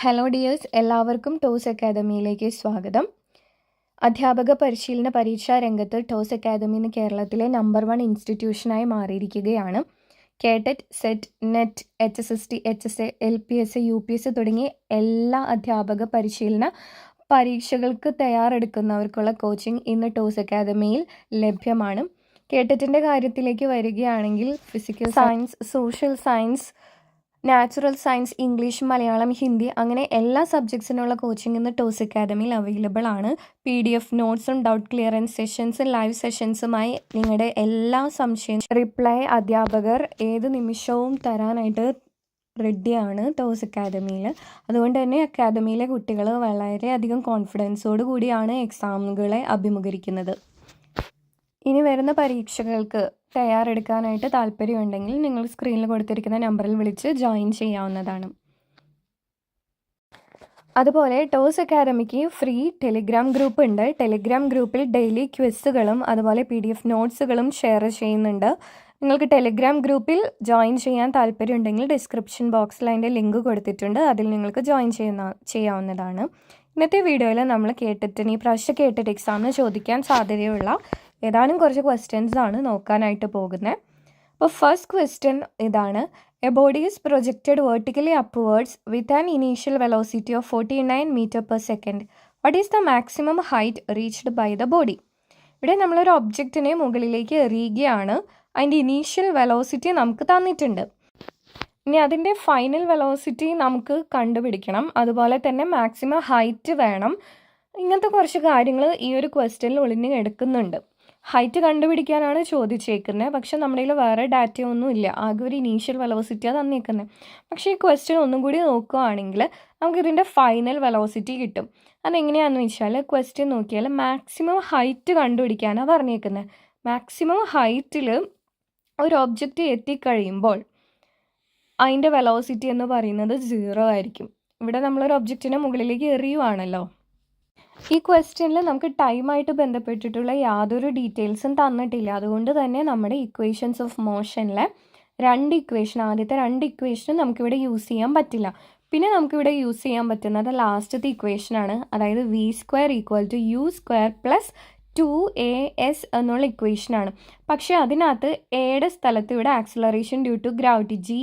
Hello dears എല്ലാവർക്കും toss അക്കാദമിയിലേക്ക് സ്വാഗതം. അധ്യാപക പരിശീലന പരീക്ഷാ രംഗത്ത് ടോസ് അക്കാദമി ഇന്ന് കേരളത്തിലെ നമ്പർ വൺ ഇൻസ്റ്റിറ്റ്യൂഷനായി മാറിയിരിക്കുകയാണ്. KTET set net H S S T H S A L P S A U P S തുടങ്ങിയ എല്ലാ അധ്യാപക പരിശീലന പരീക്ഷകൾക്ക് തയ്യാറെടുക്കുന്നവർക്കുള്ള കോച്ചിങ് ഇന്ന് ടോസ് അക്കാദമിയിൽ ലഭ്യമാണ്. കേട്ടറ്റിന്റെ കാര്യത്തിലേക്ക് വരികയാണെങ്കിൽ physical science social science natural science English Malayalam Hindi അങ്ങനെ എല്ലാ സബ്ജക്ട്സിനുള്ള കോച്ചിങ് ഇന്ന് ടോസ് അക്കാദമിയിൽ അവൈലബിൾ ആണ്. പി ഡി എഫ് നോട്ട്സും ഡൗട്ട് ക്ലിയറൻസ് സെഷൻസും ലൈവ് സെഷൻസുമായി നിങ്ങളുടെ എല്ലാ സംശയം റിപ്ലൈ അധ്യാപകർ ഏത് നിമിഷവും തരാനായിട്ട് റെഡിയാണ് ടോസ് അക്കാദമിയിൽ അതുകൊണ്ട് തന്നെ അക്കാദമിയിലെ കുട്ടികൾ വളരെയധികം കോൺഫിഡൻസോട് കൂടിയാണ് എക്സാമുകളെ അഭിമുഖീകരിക്കുന്നത്. ഇനി വരുന്ന പരീക്ഷകൾക്ക് തയ്യാറെടുക്കാനായിട്ട് താല്പര്യമുണ്ടെങ്കിൽ നിങ്ങൾ സ്ക്രീനിൽ കൊടുത്തിരിക്കുന്ന നമ്പറിൽ വിളിച്ച് ജോയിൻ ചെയ്യാവുന്നതാണ്. അതുപോലെ ടോസ് അക്കാദമിക്ക് ഫ്രീ ടെലിഗ്രാം ഗ്രൂപ്പ് ഉണ്ട്. ടെലിഗ്രാം ഗ്രൂപ്പിൽ ഡെയിലി ക്വിസുകളും അതുപോലെ പി ഡി എഫ് നോട്ട്സുകളും ഷെയർ ചെയ്യുന്നുണ്ട്. നിങ്ങൾക്ക് ടെലിഗ്രാം ഗ്രൂപ്പിൽ ജോയിൻ ചെയ്യാൻ താല്പര്യമുണ്ടെങ്കിൽ ഡിസ്ക്രിപ്ഷൻ ബോക്സിൽ അതിന്റെ ലിങ്ക് കൊടുത്തിട്ടുണ്ട്. അതിൽ നിങ്ങൾക്ക് ജോയിൻ ചെയ്യുന്ന ചെയ്യാവുന്നതാണ്. ഇന്നത്തെ വീഡിയോയിൽ നമ്മൾ കേട്ടിട്ട് ഈ പ്രാവശ്യം കേട്ടിട്ട് എക്സാമിന് ചോദിക്കാൻ സാധ്യതയുള്ള ഏതാനും കുറച്ച് ക്വസ്റ്റ്യൻസ് ആണ് നോക്കാനായിട്ട് പോകുന്നത് അപ്പോൾ ഫസ്റ്റ് ക്വസ്റ്റ്യൻ ഇതാണ്. A body is projected vertically upwards with an initial velocity of forty nine metre per second what is the maximum height reached by the body ഇവിടെ നമ്മളൊരു ഒബ്ജക്റ്റിനെ മുകളിലേക്ക് എറിയുകയാണ്. അതിന്റെ ഇനീഷ്യൽ വെലോസിറ്റി നമുക്ക് തന്നിട്ടുണ്ട്. ഇനി അതിന്റെ ഫൈനൽ വെലോസിറ്റി നമുക്ക് കണ്ടുപിടിക്കണം. അതുപോലെ തന്നെ മാക്സിമം ഹൈറ്റ് വേണം. ഇങ്ങനത്തെ കുറച്ച് കാര്യങ്ങൾ ഈ ഒരു ക്വസ്റ്റ്യനിൽ ഒളിഞ്ഞ് എടുക്കുന്നുണ്ട്. ഹൈറ്റ് കണ്ടുപിടിക്കാനാണ് ചോദിച്ചേക്കുന്നത് പക്ഷെ നമ്മുടെ കയ്യിൽ വേറെ ഡാറ്റയൊന്നും ഇല്ല ആകെ ഒരു ഇനീഷ്യൽ വെലോസിറ്റിയാണ് തന്നേക്കുന്നത് പക്ഷേ ഈ ക്വസ്റ്റ്യൻ ഒന്നും കൂടി നോക്കുകയാണെങ്കിൽ നമുക്ക് ഇതിന്റെ ഫൈനൽ വെലോസിറ്റി കിട്ടും. അതെങ്ങനെയാണെന്ന് വെച്ചാൽ ക്വസ്റ്റ്യൻ നോക്കിയാൽ മാക്സിമം ഹൈറ്റ് കണ്ടുപിടിക്കാനാണ് പറഞ്ഞേക്കുന്നത് മാക്സിമം ഹൈറ്റിൽ ഒരു ഒബ്ജക്റ്റ് എത്തിക്കഴിയുമ്പോൾ അതിന്റെ വെലോസിറ്റി എന്ന് പറയുന്നത് സീറോ ആയിരിക്കും. ഇവിടെ നമ്മളൊരു ഒബ്ജക്റ്റിനെ മുകളിലേക്ക് എറിയുവാണല്ലോ. ഈ ക്വസ്റ്റ്യനിൽ നമുക്ക് ടൈമായിട്ട് ബന്ധപ്പെട്ടിട്ടുള്ള യാതൊരു ഡീറ്റെയിൽസും തന്നിട്ടില്ല. അതുകൊണ്ട് തന്നെ നമ്മുടെ ഇക്വേഷൻസ് ഓഫ് മോഷനിലെ രണ്ട് ഇക്വേഷൻ ആദ്യത്തെ രണ്ട് ഇക്വേഷനും നമുക്കിവിടെ യൂസ് ചെയ്യാൻ പറ്റില്ല. പിന്നെ നമുക്കിവിടെ യൂസ് ചെയ്യാൻ പറ്റുന്നത് ലാസ്റ്റത്തെ ഇക്വേഷനാണ് അതായത് v square equal to u square plus two a s എന്നുള്ള ഇക്വേഷനാണ് പക്ഷേ അതിനകത്ത് എയുടെ സ്ഥലത്ത് ഇവിടെ acceleration due to gravity g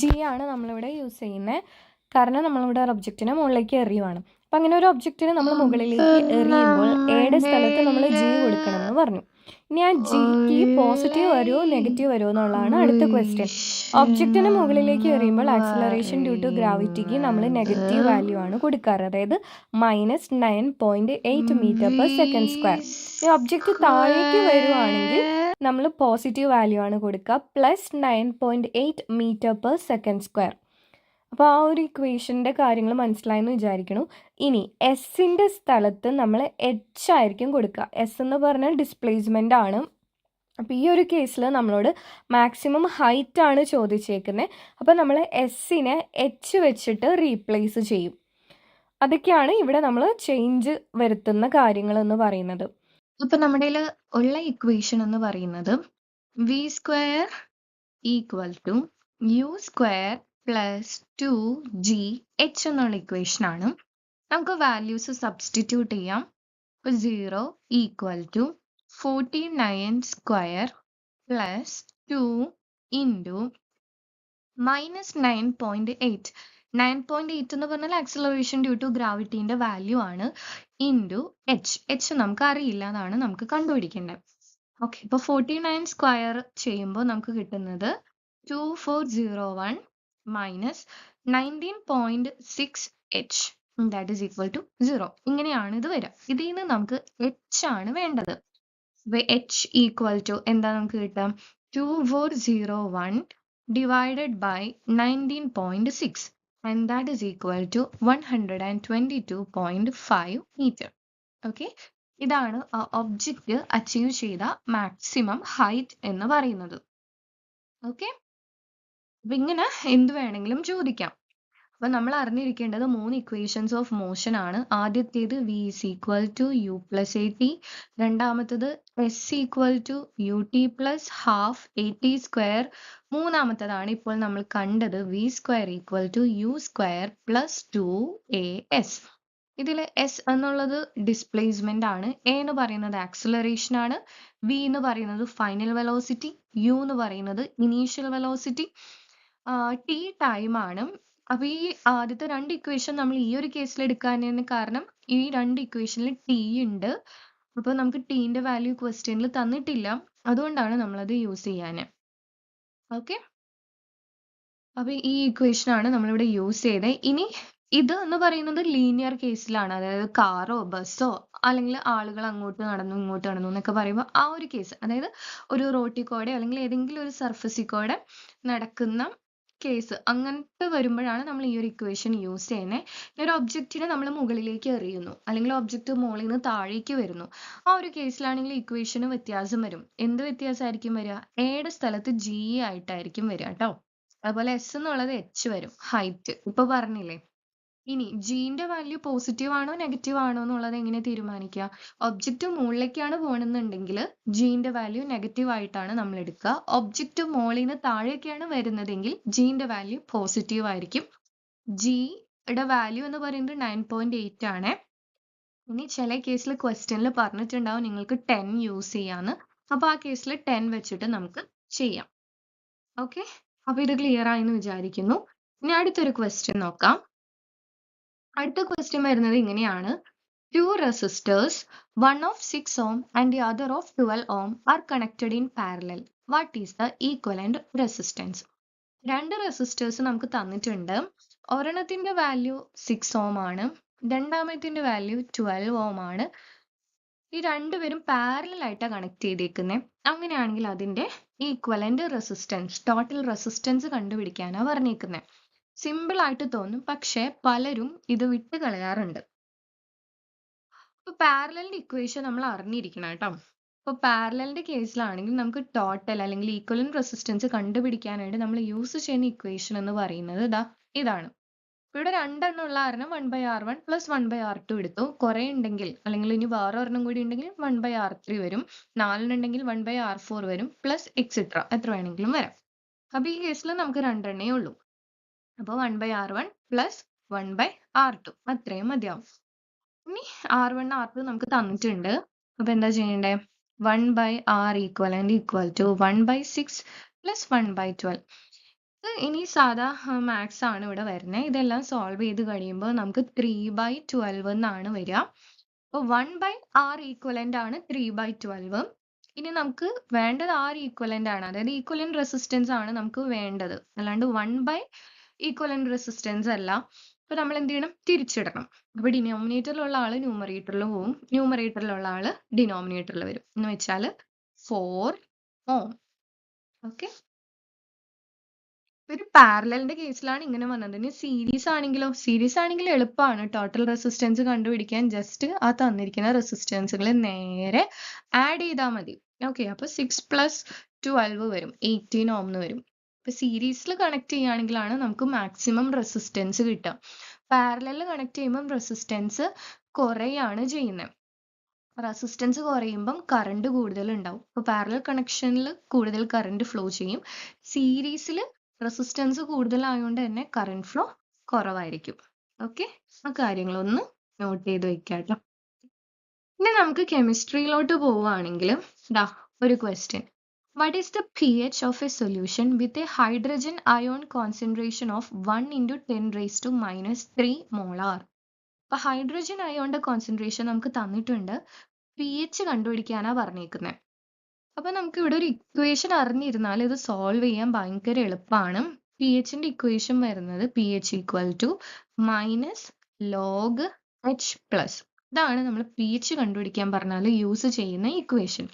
g ആണ് നമ്മളിവിടെ യൂസ് ചെയ്യുന്നത് കാരണം നമ്മളിവിടെ ഒബ്ജക്റ്റിനെ മുകളിലേക്ക് എറിയുവാണ്. അപ്പം അങ്ങനെ ഒരു ഒബ്ജക്റ്റിന് നമ്മൾ മുകളിലേക്ക് എറിയുമ്പോൾ ഏടെ സ്ഥലത്ത് നമ്മൾ ജി കൊടുക്കണം എന്ന് പറഞ്ഞു. ഇനി ആ ജിക്ക് പോസിറ്റീവ് വരുമോ നെഗറ്റീവ് വരുമോ എന്നുള്ളതാണ് അടുത്ത ക്വസ്റ്റ്യൻ ഒബ്ജക്റ്റിന് മുകളിലേക്ക് എറിയുമ്പോൾ ആക്സലറേഷൻ ഡ്യൂ ടു ഗ്രാവിറ്റിക്ക് നമ്മൾ നെഗറ്റീവ് വാല്യൂ ആണ് കൊടുക്കാറ്. അതായത് minus nine point eight metre per second square ഈ ഒബ്ജക്റ്റ് താഴേക്ക് വരുവാണെങ്കിൽ നമ്മൾ പോസിറ്റീവ് വാല്യൂ ആണ് കൊടുക്കുക. Plus nine point eight metre per second square അപ്പോൾ ആ ഒരു ഇക്വേഷന്റെ കാര്യങ്ങൾ മനസ്സിലായെന്ന് വിചാരിക്കണു. ഇനി എസിന്റെ സ്ഥലത്ത് നമ്മൾ എച്ച് ആയിരിക്കും കൊടുക്കുക എസ് എന്ന് പറഞ്ഞാൽ ഡിസ്പ്ലേസ്മെന്റ് ആണ്. അപ്പോൾ ഈ ഒരു കേസിൽ നമ്മളോട് മാക്സിമം ഹൈറ്റ് ആണ് ചോദിച്ചേക്കുന്നത് അപ്പോൾ നമ്മൾ എസ്സിനെ എച്ച് വെച്ചിട്ട് റീപ്ലേസ് ചെയ്യും. അതൊക്കെയാണ് ഇവിടെ നമ്മൾ ചേഞ്ച് വരുത്തുന്ന കാര്യങ്ങൾ എന്ന് പറയുന്നത്. അപ്പൊ നമ്മുടെ ഉള്ള ഇക്വേഷൻ എന്ന് പറയുന്നത് v square equal to u square plus two g h എന്നുള്ള ഇക്വേഷൻ ആണ്. നമുക്ക് വാല്യൂസ് സബ്സ്റ്റിറ്റ്യൂട്ട് ചെയ്യാം. അപ്പോൾ zero equal to forty nine square plus two into minus nine point eight nine point eight എന്ന് പറഞ്ഞാൽ ആക്സിലറേഷൻ ഡ്യൂ ടു ഗ്രാവിറ്റീന്റെ value ആണ് into h H നമുക്ക് അറിയില്ല അതാണ് നമുക്ക് കണ്ടുപിടിക്കേണ്ടത്. ഓക്കെ ഇപ്പോൾ ഫോർട്ടി നയൻ സ്ക്വയർ ചെയ്യുമ്പോൾ നമുക്ക് കിട്ടുന്നത് two four zero one point six h that is equal to zero ഇങ്ങനെയാണ് ഇത് വരിക. ഇതിൽ നിന്ന് നമുക്ക് എച്ച് ആണ് വേണ്ടത്. എച്ച് ഈക്വൽ ടു എന്താ നമുക്ക് കിട്ടാം two four zero one divided by nineteen point six and that is equal to one hundred and twenty two point five metre okay ഇതാണ് ഒബ്ജക്റ്റ് അച്ചീവ് ചെയ്ത മാക്സിമം ഹൈറ്റ് എന്ന് പറയുന്നത്. അപ്പൊ ഇങ്ങനെ എന്ത് വേണമെങ്കിലും ചോദിക്കാം. അപ്പൊ നമ്മൾ അറിഞ്ഞിരിക്കേണ്ടത് മൂന്ന് ഇക്വേഷൻസ് ഓഫ് മോഷൻ ആണ്. ആദ്യത്തേത് v is equal to u plus a t രണ്ടാമത്തത് s equal to u t plus half a t square മൂന്നാമത്തതാണ് ഇപ്പോൾ നമ്മൾ കണ്ടത് v square equal to u square plus two a s ഇതിൽ S എന്നുള്ളത് displacement ആണ്. A എന്ന് പറയുന്നത് acceleration ആണ്. വി എന്ന് പറയുന്നത് ഫൈനൽ വെലോസിറ്റി യു എന്ന് പറയുന്നത് ഇനീഷ്യൽ വെലോസിറ്റി ടി ടൈം ആണ്. അപ്പൊ ഈ ആദ്യത്തെ രണ്ട് ഇക്വേഷൻ നമ്മൾ ഈ ഒരു കേസിൽ എടുക്കാനാണ് കാരണം ഈ രണ്ട് ഇക്വേഷനിൽ ടി ഉണ്ട് അപ്പൊ നമുക്ക് ടീന്റെ വാല്യൂ ക്വസ്റ്റ്യനിൽ തന്നിട്ടില്ല. അതുകൊണ്ടാണ് നമ്മളത് യൂസ് ചെയ്യാന്. ഓക്കെ അപ്പൊ ഈ ഇക്വേഷൻ ആണ് നമ്മളിവിടെ യൂസ് ചെയ്തത് ഇനി ഇത് എന്ന് പറയുന്നത് ലീനിയർ കേസിലാണ് അതായത് കാറോ ബസ്സോ അല്ലെങ്കിൽ ആളുകൾ അങ്ങോട്ട് നടന്നു ഇങ്ങോട്ട് നടന്നു എന്നൊക്കെ പറയുമ്പോൾ ആ ഒരു കേസ് അതായത് ഒരു റോട്ടിൽ കൂടെ അല്ലെങ്കിൽ ഏതെങ്കിലും ഒരു സർഫസിൽ കൂടെ നടക്കുന്ന കേസ് അങ്ങനത്തെ വരുമ്പോഴാണ് നമ്മൾ ഈ ഒരു ഇക്വേഷൻ യൂസ് ചെയ്യുന്നത് ഈ ഒരു ഒബ്ജക്റ്റിനെ നമ്മൾ മുകളിലേക്ക് എറിയുന്നു. അല്ലെങ്കിൽ ഒബ്ജക്റ്റ് മുകളിൽ നിന്ന് താഴേക്ക് വരുന്നു. ആ ഒരു കേസിലാണെങ്കിൽ ഇക്വേഷന് വ്യത്യാസം വരും. എന്ത് വ്യത്യാസമായിരിക്കും വരിക? എയുടെ സ്ഥലത്ത് ജി ആയിട്ടായിരിക്കും വരിക കേട്ടോ അതുപോലെ എസ് എന്നുള്ളത് എച്ച് വരും. ഹൈറ്റ് ഇപ്പൊ പറഞ്ഞില്ലേ? ഇനി ജിന്റെ വാല്യൂ പോസിറ്റീവ് ആണോ നെഗറ്റീവ് ആണോ എന്നുള്ളത് എങ്ങനെ തീരുമാനിക്കുക? ഒബ്ജക്റ്റ് മുകളിലേക്കാണ് പോകണമെന്നുണ്ടെങ്കിൽ ജിന്റെ വാല്യൂ നെഗറ്റീവ് ആയിട്ടാണ് നമ്മൾ എടുക്കുക. ഒബ്ജക്റ്റ് മുകളിൽ നിന്ന് താഴേക്കാണ് വരുന്നതെങ്കിൽ ജിന്റെ വാല്യൂ പോസിറ്റീവ് ആയിരിക്കും. ജിയുടെ വാല്യൂ എന്ന് പറയുന്നത് നയൻ പോയിന്റ് എയ്റ്റ് ആണ്. ഇനി ചില കേസിൽ ക്വസ്റ്റ്യനിൽ പറഞ്ഞിട്ടുണ്ടാവും നിങ്ങൾക്ക് ടെൻ യൂസ് ചെയ്യാന്ന്. അപ്പൊ ആ കേസിൽ ടെൻ വെച്ചിട്ട് നമുക്ക് ചെയ്യാം. ഓക്കെ അപ്പൊ ഇത് ക്ലിയർ ആയി എന്ന് വിചാരിക്കുന്നു. ഇനി അടുത്തൊരു ക്വസ്റ്റ്യൻ നോക്കാം. അടുത്ത ക്വസ്റ്റ്യൻ വരുന്നത് ഇങ്ങനെയാണ്. Two resistors one of six ohm and the other of twelve ohm are connected in parallel what is the equivalent resistance രണ്ട് റെസിസ്റ്റേഴ്സ് നമുക്ക് തന്നിട്ടുണ്ട്. ഒരെണ്ണത്തിന്റെ വാല്യൂ സിക്സ് ഓം ആണ്. രണ്ടാമത്തിന്റെ വാല്യൂ ട്വൽവ് ഓം ആണ്. ഈ രണ്ടുപേരും പാരലൽ ആയിട്ടാണ് കണക്ട് ചെയ്തേക്കുന്നത് അങ്ങനെയാണെങ്കിൽ അതിന്റെ ഈക്വലന്റ് റെസിസ്റ്റൻസ് ടോട്ടൽ റെസിസ്റ്റൻസ് കണ്ടുപിടിക്കാനാണ് പറഞ്ഞേക്കുന്നത് സിമ്പിൾ ആയിട്ട് തോന്നും. പക്ഷെ പലരും ഇത് വിട്ട് കളയാറുണ്ട്. ഇപ്പൊ പാരലലിന്റെ ഇക്വേഷൻ നമ്മൾ അറിഞ്ഞിരിക്കണം കേട്ടോ. ഇപ്പൊ പാരലലിന്റെ കേസിലാണെങ്കിൽ നമുക്ക് ടോട്ടൽ അല്ലെങ്കിൽ ഈക്വലന്റ് റെസിസ്റ്റൻസ് കണ്ടുപിടിക്കാനായിട്ട് നമ്മൾ യൂസ് ചെയ്യുന്ന ഇക്വേഷൻ എന്ന് പറയുന്നത് ഇതാ ഇതാണ്. ഇവിടെ രണ്ടെണ്ണം ഉള്ള കാരണം one by R one plus one by R two എടുത്തു. കുറെ ഉണ്ടെങ്കിൽ അല്ലെങ്കിൽ ഇനി വേറെ ഒരെണ്ണം കൂടി ഉണ്ടെങ്കിൽ വൺ ബൈ ആർ ത്രീ വരും. നാലിനുണ്ടെങ്കിൽ വൺ ബൈ ആർ ഫോർ വരും. പ്ലസ് എക്സെട്ര എത്ര വേണമെങ്കിലും വരാം. അപ്പൊ ഈ കേസിൽ നമുക്ക് രണ്ടെണ്ണേ ഉള്ളൂ. അപ്പൊ one by R one plus one by R two അത്രയും മതിയാവും. ഇനി ആർ വൺ ആർ ടു നമുക്ക് തന്നിട്ടുണ്ട്. അപ്പൊ എന്താ ചെയ്യണ്ടേ? One by R equal and equal to one by six plus one by twelve ഇനി സാധാ മാത്സ് ആണ് ഇവിടെ വരുന്നത് ഇതെല്ലാം സോൾവ് ചെയ്ത് കഴിയുമ്പോൾ നമുക്ക് ത്രീ ബൈ ട്വൽവ് എന്നാണ് വരിക. അപ്പോൾ വൺ ബൈ ആർ ഈക്വലന്റ് ആണ് ത്രീ ബൈ ട്വൽവ് ഇനി നമുക്ക് വേണ്ടത് ആർ ഈക്വലന്റ് ആണ്. അതായത് ഈക്വലന്റ് റെസിസ്റ്റൻസ് ആണ് നമുക്ക് വേണ്ടത്. അല്ലാണ്ട് വൺ ബൈ ഈക്വലന്റ് റെസിസ്റ്റൻസ് അല്ല. അപ്പോൾ നമ്മൾ എന്ത് ചെയ്യണം? തിരിച്ചിടണം. അപ്പൊ ഡിനോമിനേറ്ററിലുള്ള ആൾ ന്യൂമറേറ്ററിൽ പോവും. ന്യൂമറേറ്ററിലുള്ള ആൾ ഡിനോമിനേറ്ററിൽ വരും. എന്ന് വെച്ചാൽ ഫോർ ഓം ഓക്കെ ഒരു പാരലലിന്റെ കേസിലാണ് ഇങ്ങനെ വന്നത്. ഇനി സീരീസ് ആണെങ്കിലോ? സീരീസ് ആണെങ്കിൽ എളുപ്പമാണ്. ടോട്ടൽ റെസിസ്റ്റൻസ് കണ്ടുപിടിക്കാൻ ജസ്റ്റ് ആ തന്നിരിക്കുന്ന റെസിസ്റ്റൻസുകൾ നേരെ ആഡ് ചെയ്താൽ മതി. ഓക്കെ അപ്പോൾ സിക്സ് പ്ലസ് ട്വൽവ് വരും. എയ്റ്റീൻ ഓം എന്ന് വരും. ഇപ്പൊ സീരീസിൽ കണക്ട് ചെയ്യുകയാണെങ്കിലാണ് നമുക്ക് മാക്സിമം റെസിസ്റ്റൻസ് കിട്ടുക. പാരലലിൽ കണക്ട് ചെയ്യുമ്പം റെസിസ്റ്റൻസ് കുറയാണ് ചെയ്യുന്നത് റെസിസ്റ്റൻസ് കുറയുമ്പം കറണ്ട് കൂടുതൽ ഉണ്ടാവും. ഇപ്പൊ പാരലൽ കണക്ഷനിൽ കൂടുതൽ കറണ്ട് ഫ്ലോ ചെയ്യും. സീരീസിൽ റെസിസ്റ്റൻസ് കൂടുതലായതുകൊണ്ട് തന്നെ കറണ്ട് ഫ്ലോ കുറവായിരിക്കും. ഓക്കെ ആ കാര്യങ്ങളൊന്ന് നോട്ട് ചെയ്ത് വെക്കാട്ടോ കേട്ടോ ഇനി നമുക്ക് കെമിസ്ട്രിയിലോട്ട് പോവുകയാണെങ്കിൽ ദാ ഒരു question is the P H of a solution with a hydrogen ion concentration of one into ten raise to minus three molar അപ്പൊ ഹൈഡ്രജൻ അയോണിന്റെ കോൺസെൻട്രേഷൻ നമുക്ക് തന്നിട്ടുണ്ട്. പി എച്ച് കണ്ടുപിടിക്കാനാ പറഞ്ഞേക്കുന്നത് അപ്പൊ നമുക്ക് ഇവിടെ ഒരു ഇക്വേഷൻ അറിഞ്ഞിരുന്നാൽ ഇത് സോൾവ് ചെയ്യാൻ ഭയങ്കര എളുപ്പമാണ് പി എച്ചിന്റെ ഇക്വേഷൻ വരുന്നത് P H equal to minus log H plus ഇതാണ് നമ്മൾ പി എച്ച് കണ്ടുപിടിക്കാൻ പറഞ്ഞാൽ യൂസ് ചെയ്യുന്ന ഇക്വേഷൻ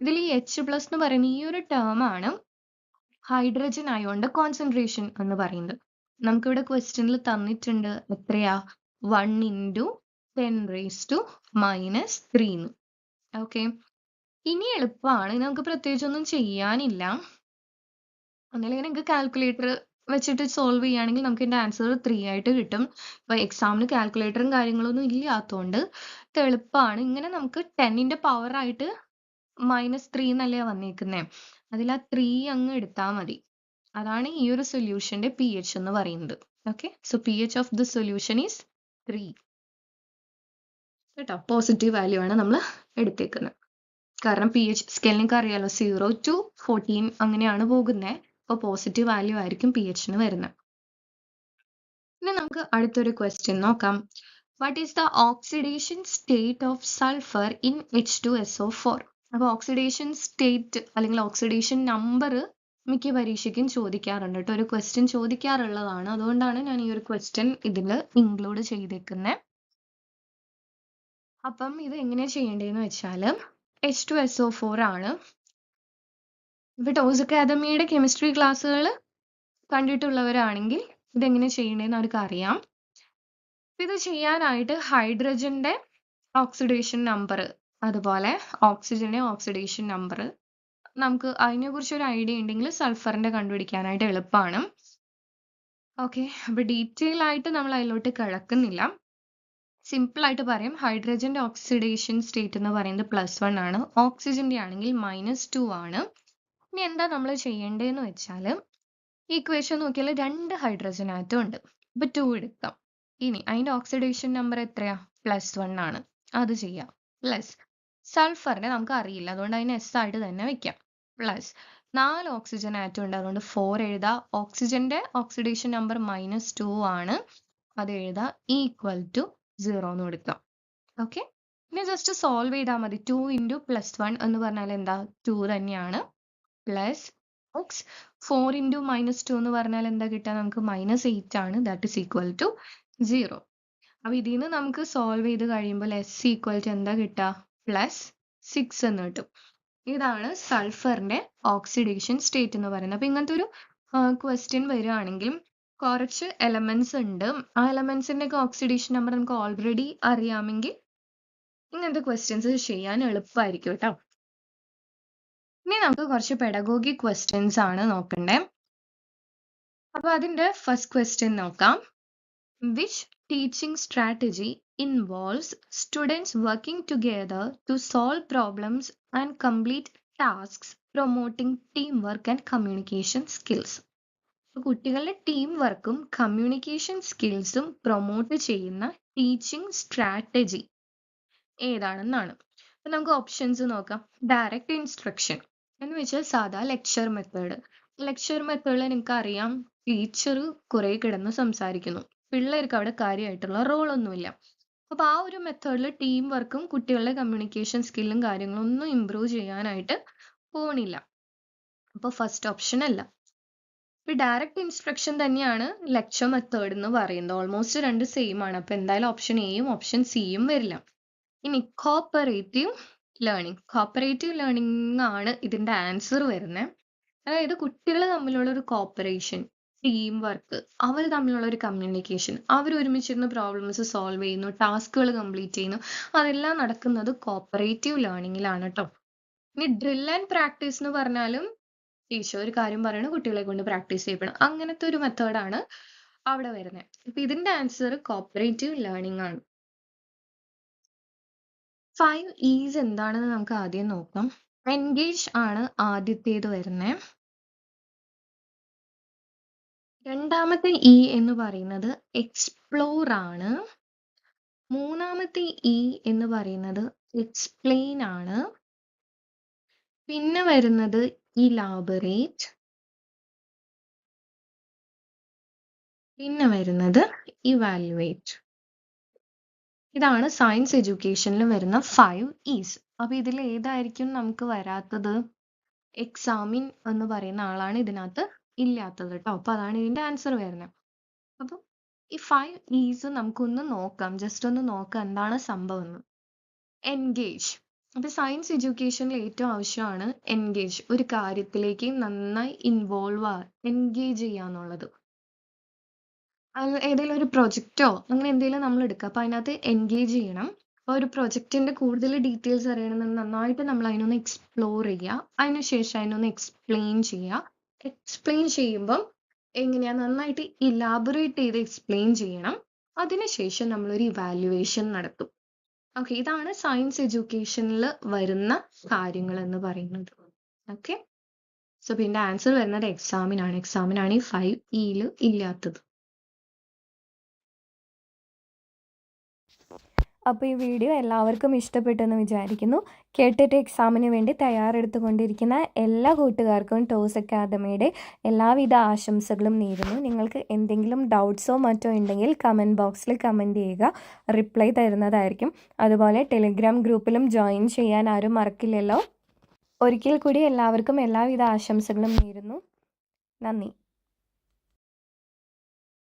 ഇതിൽ ഈ എച്ച് പ്ലസ് എന്ന് പറയുന്ന ഈ ഒരു ടേം ആണ് ഹൈഡ്രജൻ അയോണിന്റെ കോൺസെൻട്രേഷൻ എന്ന് പറയുന്നത്. നമുക്കിവിടെ ക്വസ്റ്റ്യനിൽ തന്നിട്ടുണ്ട് എത്രയാ? One into ten raise to minus three okay ഇനി എളുപ്പമാണ് നമുക്ക് പ്രത്യേകിച്ച് ഒന്നും ചെയ്യാനില്ല. ഒന്നില്ലെങ്കിൽ നിങ്ങൾക്ക് കാൽക്കുലേറ്റർ വെച്ചിട്ട് സോൾവ് ചെയ്യുകയാണെങ്കിൽ നമുക്ക് ഇതിന്റെ ആൻസർ ത്രീ ആയിട്ട് കിട്ടും. ഇപ്പൊ എക്സാമിന് കാൽക്കുലേറ്ററും കാര്യങ്ങളൊന്നും ഇല്ലാത്തതുകൊണ്ട് എളുപ്പമാണ് ഇങ്ങനെ നമുക്ക് ടെന്നിന്റെ പവർ ആയിട്ട് മൈനസ് ത്രീ എന്നല്ലേ വന്നേക്കുന്നേ? അതിൽ ആ ത്രീ അങ്ങ് എടുത്താൽ മതി. അതാണ് ഈ ഒരു സൊല്യൂഷന്റെ പി എച്ച് എന്ന് പറയുന്നത്. Okay so P H of the solution is three കേട്ടോ? പോസിറ്റീവ് വാല്യൂ ആണ് നമ്മൾ എടുത്തേക്കുന്നത് കാരണം പി എച്ച് സ്കെയിൽ നിങ്ങൾക്ക് അറിയാലോ സീറോ ടു ഫോർട്ടീൻ അങ്ങനെയാണ് പോകുന്നത് അപ്പോൾ പോസിറ്റീവ് വാല്യൂ ആയിരിക്കും പി എച്ചിന് വരുന്നത് ഇനി നമുക്ക് അടുത്തൊരു ക്വസ്റ്റ്യൻ നോക്കാം. What is the oxidation state of sulphur in H two S O four അപ്പോൾ ഓക്സിഡേഷൻ സ്റ്റേറ്റ് അല്ലെങ്കിൽ ഓക്സിഡേഷൻ നമ്പർ മിക്ക പരീക്ഷയ്ക്കും ചോദിക്കാറുണ്ട് കേട്ടോ. ഒരു ക്വസ്റ്റ്യൻ ചോദിക്കാറുള്ളതാണ്. അതുകൊണ്ടാണ് ഞാൻ ഈ ഒരു ക്വസ്റ്റ്യൻ ഇതിൽ ഇൻക്ലൂഡ് ചെയ്തേക്കുന്നത് അപ്പം ഇത് എങ്ങനെയാണ് ചെയ്യേണ്ടതെന്ന് വെച്ചാൽ H two S O four ആണ്. ഇപ്പൊ ടോസ് അക്കാദമിയുടെ കെമിസ്ട്രി ക്ലാസ്സുകൾ കണ്ടിട്ടുള്ളവരാണെങ്കിൽ ഇതെങ്ങനെ ചെയ്യേണ്ടതെന്ന് അവർക്ക് അറിയാം ഇത് ചെയ്യാനായിട്ട് ഹൈഡ്രജന്റെ ഓക്സിഡേഷൻ നമ്പർ അതുപോലെ ഓക്സിജന്റെ ഓക്സിഡേഷൻ നമ്പർ നമുക്ക് അതിനെക്കുറിച്ച് ഒരു ഐഡിയ ഉണ്ടെങ്കിൽ സൾഫറിന്റെ കണ്ടുപിടിക്കാനായിട്ട് എളുപ്പമാണ് ഓക്കെ അപ്പോൾ ഡീറ്റെയിൽ ആയിട്ട് നമ്മൾ അതിലോട്ട് കിടക്കുന്നില്ല. സിമ്പിൾ ആയിട്ട് ഹൈഡ്രജന്റെ ഓക്സിഡേഷൻ സ്റ്റേറ്റ് എന്ന് പറയുന്നത് പ്ലസ് വൺ ആണ്. ഓക്സിജന്റെ ആണെങ്കിൽ മൈനസ് ടു ആണ്. ഇനി എന്താ നമ്മൾ ചെയ്യേണ്ടതെന്ന് വെച്ചാൽ ഈക്വേഷൻ നോക്കിയാൽ രണ്ട് ഹൈഡ്രജൻ ആറ്റം ഉണ്ട്. അപ്പോൾ ടു എടുക്കാം. ഇനി അതിന്റെ ഓക്സിഡേഷൻ നമ്പർ എത്രയാ? പ്ലസ് വൺ ആണ്. അത് ചെയ്യാം. പ്ലസ് സൾഫറിനെ നമുക്ക് അറിയില്ല അതുകൊണ്ട് അതിന് എസ് ആയിട്ട് തന്നെ വെക്കാം. പ്ലസ് നാല് ഓക്സിജൻ ആറ്റം ഉണ്ട്. അതുകൊണ്ട് ഫോർ എഴുതാം. ഓക്സിജന്റെ ഓക്സിഡേഷൻ നമ്പർ മൈനസ് ടു ആണ്. അത് എഴുതാം ഈക്വൽ ടു സീറോ എന്ന് കൊടുക്കാം. ഓക്കെ ഇനി ജസ്റ്റ് സോൾവ് ചെയ്താൽ മതി. ടു ഇന്റു പ്ലസ് വൺ എന്ന് പറഞ്ഞാൽ എന്താ? ടു തന്നെയാണ്. Plus x four into minus two എന്ന് പറഞ്ഞാൽ എന്താ കിട്ടുക? നമുക്ക് മൈനസ് എയ്റ്റ് ആണ്. That is equal to zero അപ്പൊ ഇതിൽ നിന്ന് നമുക്ക് സോൾവ് ചെയ്ത് കഴിയുമ്പോൾ എസ് ഈക്വൽ ടു എന്താ കിട്ടുക? പ്ലസ് സിക്സ് എന്ന് കിട്ടും ഇതാണ് സൾഫറിന്റെ ഓക്സിഡേഷൻ സ്റ്റേറ്റ് എന്ന് പറയുന്നത്. അപ്പൊ ഇങ്ങനത്തെ ഒരു ക്വസ്റ്റ്യൻ വരികയാണെങ്കിൽ കുറച്ച് എലമെന്റ്സ് ഉണ്ട്. ആ എലമെന്റ്സിന്റെ ഒക്കെ ഓക്സിഡേഷൻ നമ്പർ നമുക്ക് ഓൾറെഡി അറിയാമെങ്കിൽ ഇങ്ങനത്തെ ക്വസ്റ്റ്യൻസ് ചെയ്യാൻ എളുപ്പമായിരിക്കും കേട്ടോ. ഇനി നമുക്ക് കുറച്ച് പെഡഗോഗി ക്വസ്റ്റ്യൻസ് ആണ് നോക്കണ്ടേ. അപ്പൊ അതിന്റെ ഫസ്റ്റ് ക്വസ്റ്റ്യൻ നോക്കാം. Which teaching strategy involves students working together to solve problems and complete tasks promoting team work and communication skills കുട്ടികളുടെ ടീം വർക്കും കമ്മ്യൂണിക്കേഷൻ സ്കിൽസും പ്രൊമോട്ട് ചെയ്യുന്ന ടീച്ചിങ് സ്ട്രാറ്റജി ഏതാണെന്നാണ്. നമുക്ക് ഓപ്ഷൻസ് നോക്കാം. ഡയറക്റ്റ് ഇൻസ്ട്രക്ഷൻ എന്ന് വെച്ചാൽ സാധാ ലെക്ചർ മെത്തേഡ് ലെക്ചർ മെത്തേഡിൽ നിങ്ങൾക്ക് അറിയാം ടീച്ചർ കുറെ കിടന്ന് സംസാരിക്കുന്നു. പിള്ളേർക്ക് അവിടെ കാര്യമായിട്ടുള്ള റോൾ ഒന്നുമില്ല അപ്പൊ ആ ഒരു മെത്തേഡിൽ ടീം വർക്കും കുട്ടികളുടെ കമ്മ്യൂണിക്കേഷൻ സ്കില്ലും കാര്യങ്ങളും ഒന്നും ഇമ്പ്രൂവ് ചെയ്യാനായിട്ട് പോണില്ല. അപ്പോൾ ഫസ്റ്റ് ഓപ്ഷൻ അല്ല. ഇപ്പൊ ഡയറക്റ്റ് ഇൻസ്ട്രക്ഷൻ തന്നെയാണ് ലെക്ചർ മെത്തേഡ് എന്ന് പറയുന്നത്. ഓൾമോസ്റ്റ് രണ്ട് സെയിം ആണ്. അപ്പോൾ എന്തായാലും ഓപ്ഷൻ എയും ഓപ്ഷൻ സിയും വരില്ല. ഇനി കോപ്പറേറ്റീവ് ലേണിംഗ് കോപ്പറേറ്റീവ് ലേണിംഗ് ആണ് ഇതിന്റെ ആൻസർ വരുന്നത് അതായത് കുട്ടികൾ തമ്മിലുള്ള ഒരു കോപ്പറേഷൻ ടീം വർക്ക് അവർ തമ്മിലുള്ള ഒരു കമ്മ്യൂണിക്കേഷൻ അവർ ഒരുമിച്ചിരുന്ന് പ്രോബ്ലംസ് സോൾവ് ചെയ്യുന്നു ടാസ്കുകൾ കംപ്ലീറ്റ് ചെയ്യുന്നു. അതെല്ലാം നടക്കുന്നത് കോപ്പറേറ്റീവ് ലേണിങ്ങിലാണ് കേട്ടോ ഇനി ഡ്രിൽ ആൻഡ് പ്രാക്ടീസ് എന്ന് പറഞ്ഞാലും ടീച്ചർ ഒരു കാര്യം പറയണം കുട്ടികളെ കൊണ്ട് പ്രാക്ടീസ് ചെയ്യപ്പെടണം അങ്ങനത്തെ ഒരു മെത്തേഡാണ് അവിടെ വരുന്നത് അപ്പൊ ഇതിന്റെ ആൻസർ കോപ്പറേറ്റീവ് ലേണിംഗ് ആണ്. ഫൈവ് ഈസ് എന്താണെന്ന് നമുക്ക് ആദ്യം നോക്കാം. എൻഗേജ് ആണ് ആദ്യത്തേത് വരുന്നത് രണ്ടാമത്തെ ഇ എന്ന് പറയുന്നത് എക്സ്പ്ലോർ ആണ്. മൂന്നാമത്തെ ഇ എന്ന് പറയുന്നത് എക്സ്പ്ലെയിൻ ആണ്. പിന്നെ വരുന്നത് ഇലാബറേറ്റ് പിന്നെ വരുന്നത് ഇവാലുവേറ്റ് ഇതാണ് സയൻസ് എഡ്യൂക്കേഷനിൽ വരുന്ന ഫൈവ് ഇസ് അപ്പൊ ഇതിൽ ഏതായിരിക്കും നമുക്ക് വരാത്തത്? എക്സാമിൻ എന്ന് പറയുന്ന ആളാണ് ഇതിനകത്ത് ഇല്ലാത്തത് കേട്ടോ അപ്പൊ അതാണ് ഇതിന്റെ ആൻസർ വരുന്നത്. അപ്പൊ ഈ ഫൈവ് ഈസ് നമുക്കൊന്ന് നോക്കാം. ജസ്റ്റ് ഒന്ന് നോക്കാം എന്താണ് സംഭവം എന്ന്. എൻഗേജ് അപ്പൊ സയൻസ് എഡ്യൂക്കേഷനിൽ ഏറ്റവും ആവശ്യമാണ് എൻഗേജ് ഒരു കാര്യത്തിലേക്ക് നന്നായി ഇൻവോൾവ് ആ എൻഗേജ് ചെയ്യാന്നുള്ളത് ഏതെങ്കിലും ഒരു പ്രൊജക്റ്റോ അങ്ങനെ എന്തെങ്കിലും നമ്മൾ എടുക്കുക അപ്പൊ അതിനകത്ത് എൻഗേജ് ചെയ്യണം. അപ്പൊ ഒരു പ്രൊജക്റ്റിന്റെ കൂടുതൽ ഡീറ്റെയിൽസ് അറിയണമെന്ന് നന്നായിട്ട് നമ്മൾ അതിനൊന്ന് എക്സ്പ്ലോർ ചെയ്യുക അതിനുശേഷം അതിനൊന്ന് എക്സ്പ്ലെയിൻ ചെയ്യുക എക്സ്പ്ലെയിൻ ചെയ്യുമ്പം എങ്ങനെയാ നന്നായിട്ട് ഇലാബറേറ്റ് ചെയ്ത് എക്സ്പ്ലെയിൻ ചെയ്യണം. അതിനുശേഷം നമ്മളൊരു ഇവാലുവേഷൻ നടത്തും. ഓക്കെ ഇതാണ് സയൻസ് എഡ്യൂക്കേഷനിൽ വരുന്ന കാര്യങ്ങൾ എന്ന് പറയുന്നത് ഓക്കെ സോ പിന്നെ ആൻസർ വരുന്നത് എക്സാമിനാണ് എക്സാമിനാണ് ഈ ഫൈവ് ഇയിൽ ഇല്ലാത്തത്. അപ്പോൾ ഈ വീഡിയോ എല്ലാവർക്കും ഇഷ്ടപ്പെട്ടെന്ന് വിചാരിക്കുന്നു. കേട്ടിട്ട് എക്സാമിന് വേണ്ടി തയ്യാറെടുത്തുകൊണ്ടിരിക്കുന്ന എല്ലാ കൂട്ടുകാർക്കും ടോസ് അക്കാദമിയുടെ എല്ലാവിധ ആശംസകളും നേരുന്നു. നിങ്ങൾക്ക് എന്തെങ്കിലും ഡൗട്ട്സോ മറ്റോ ഉണ്ടെങ്കിൽ കമന്റ് ബോക്സിൽ കമന്റ് ചെയ്യുക. റിപ്ലൈ തരുന്നതായിരിക്കും. അതുപോലെ ടെലിഗ്രാം ഗ്രൂപ്പിലും ജോയിൻ ചെയ്യാൻ ആരും മറക്കില്ലല്ലോ. ഒരിക്കൽ കൂടി എല്ലാവർക്കും എല്ലാവിധ ആശംസകളും നേരുന്നു. നന്ദി.